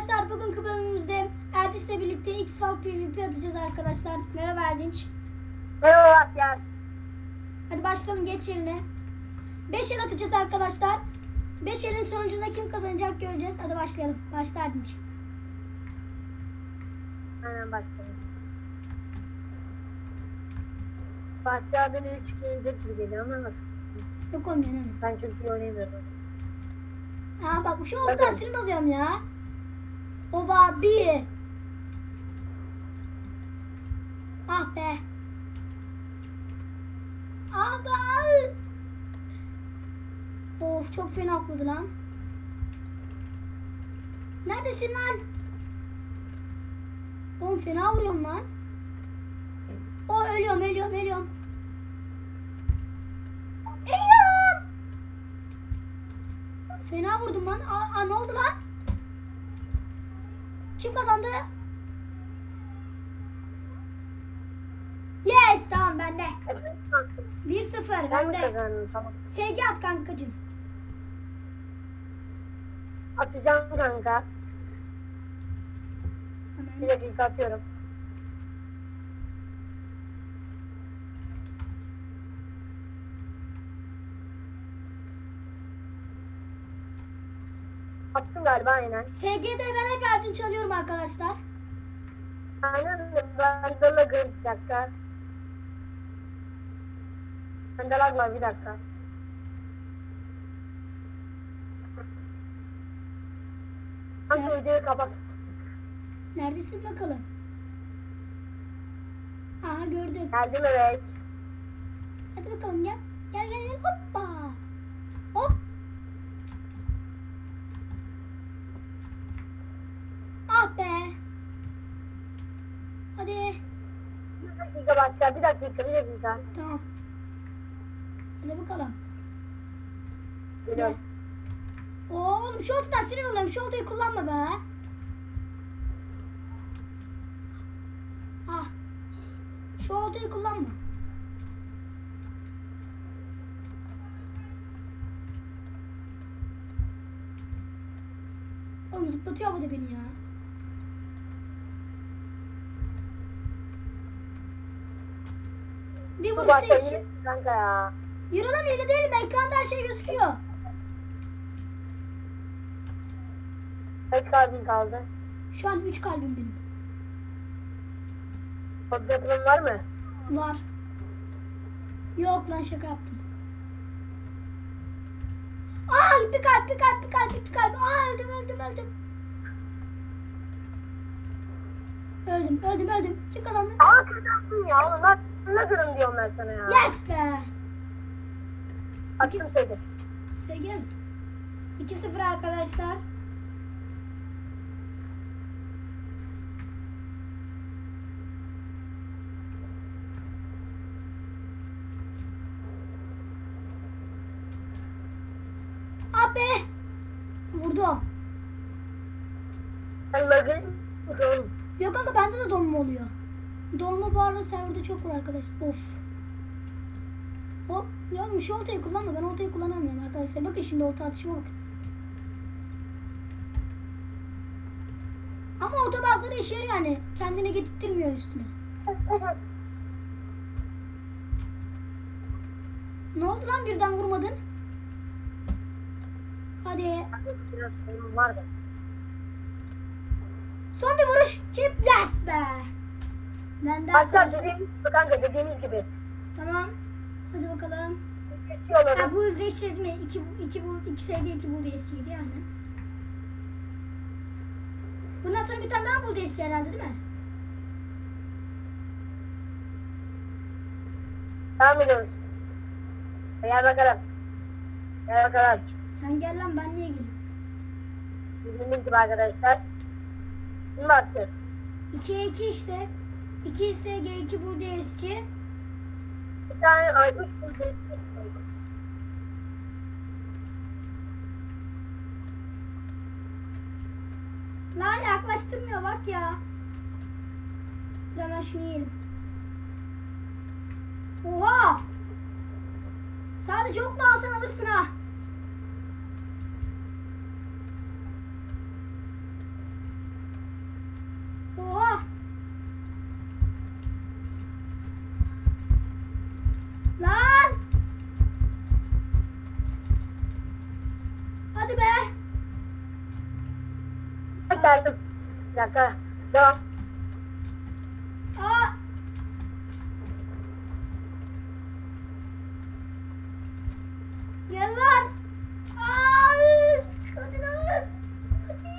arkadaşlar bugünkü bölümümüzde Erdinç'le birlikte X-Val PvP atacağız arkadaşlar. Merhaba Erdinç. Merhaba Atyar. Hadi başlayalım geç yerine. 5 el atacağız arkadaşlar. 5 elin sonucunda kim kazanacak göreceğiz. Hadi başlayalım. Başla Erdinç. Hemen başlayalım. Fatih abini 3 2 yenecek gibi geliyor ama bak. Yok değil mi? Ben çok iyi oynayamıyorum. Aa bak şu oldu Bakın. sinir oluyorum ya. Oba bir. Ah be. Ah be. Of çok fena atladı lan. Neredesin lan? Oğlum fena vuruyorum lan. O ölüyorum ölüyorum. Ölüyorum. Fena vurdum lan. Aa, aa, ne oldu lan? Kazandı? Yes tamam bende. 1-0 Ben mi bende. kazandım? Tamam. SG at kankacım. Atacağım kanka. Bir Hemen. dakika atıyorum. Attım galiba aynen. SG'de ben hep Erdinç alıyorum arkadaşlar. Aynen ben de lagım bir dakika. Bende lag var bir dakika. Hangi Evet. videoyu kapat? Neredesin bakalım? Aha gördük. Geldim evet. Hadi bakalım gel. Gel gel gel. Hoppa. Hop. Ah be. Hadi. Bir dakika başka bir dakika bir dakika. Tamam. Hadi bakalım. Geliyorum. Oğlum şu oltadan sinir oluyorum. Şu oltayı kullanma be. Ah. Şu oltayı kullanma. Oğlum zıplatıyor havada beni ya. Bir Bu vuruş başka değişik. yine kanka ya. Yürü lan öyle değilim. Ekranda her şey gözüküyor. Kaç kalbin kaldı? Şu an 3 kalbim benim. Fotoğrafın var mı? Var. Yok lan şaka yaptım. Aa bir kalp bir kalp bir kalp bir kalp. Aa öldüm öldüm öldüm. Öldüm öldüm öldüm. Kim kazandı? Aa kazandın ya oğlum ben ne kırın diyorum ben sana ya. Yes be. Attım seni. Sevgilim. 2-0 arkadaşlar. Abi. Vurdum. Oğlum. Yok kanka bende de donma oluyor. Donma bu arada serverda çok var arkadaşlar. Of. Hop. Ya şu oltayı kullanma. Ben oltayı kullanamıyorum arkadaşlar. Bakın şimdi olta atışıma bakın. Ama olta bazıları işe yarıyor yani. Kendine getirtmiyor üstüne. Ne oldu lan birden vurmadın? Hadi. Biraz sorun. Son bir vuruş. Chip yes be. Ben de Hatta gibi kanka dediğimiz gibi. Tamam. Hadi bakalım. Ha bu mi? İki, iki bu, iki SG, iki bu değiştirdi yani. Bundan sonra bir tane daha bul değişti herhalde değil mi? Devam ediyoruz. Gel bakalım. Gel bakalım. Sen gel lan ben niye geleyim? Dediğimiz gibi arkadaşlar. Şimdi atacağız. 2'ye 2 işte. 2 SG, 2 bu DSC. Bir tane ay üç burada. Lan yaklaştırmıyor bak ya. Dur hemen. Oha! Sadece okla alsan alırsın ha. geldim. Bir dakika. Devam. Aa! Gel lan! Aa! Hadi lan! Hadi!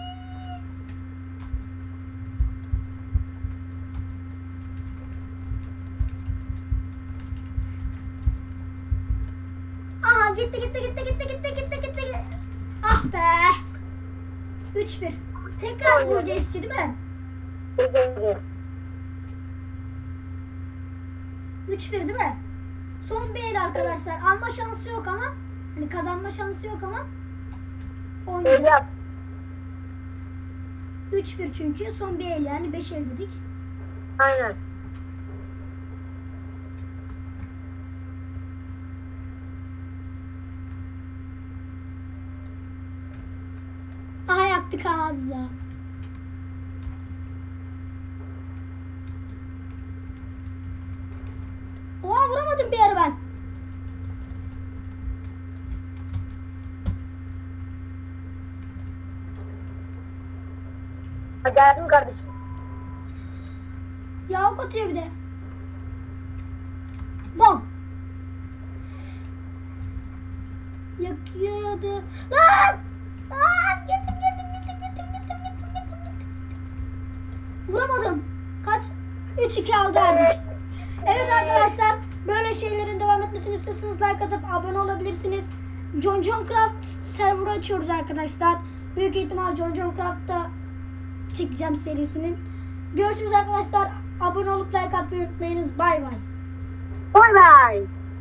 Aha gitti gitti gitti gitti gitti gitti gitti. Ah be! 3-1. Tekrar gol geçti değil mi? Gece. 3-1 değil mi? Son bir el arkadaşlar. Alma şansı yok ama. Hani kazanma şansı yok ama. Oynayacağız. yap. 3-1 çünkü. Son bir el yani. 5 el dedik. Aynen. Aha yaptık ağzı. Oha vuramadım bir ara ben. Ha, geldim kardeşim. Ya ok atıyor bir de. Bom. Yakıyordu. Lan! Vuramadım. Kaç? 3-2 aldı Erdinç. Evet arkadaşlar böyle şeylerin devam etmesini istiyorsanız like atıp abone olabilirsiniz. John John Craft server açıyoruz arkadaşlar. Büyük ihtimal John John Craft'ta çekeceğim serisinin. Görüşürüz arkadaşlar. Abone olup like atmayı unutmayınız. Bay bay. Bay bay.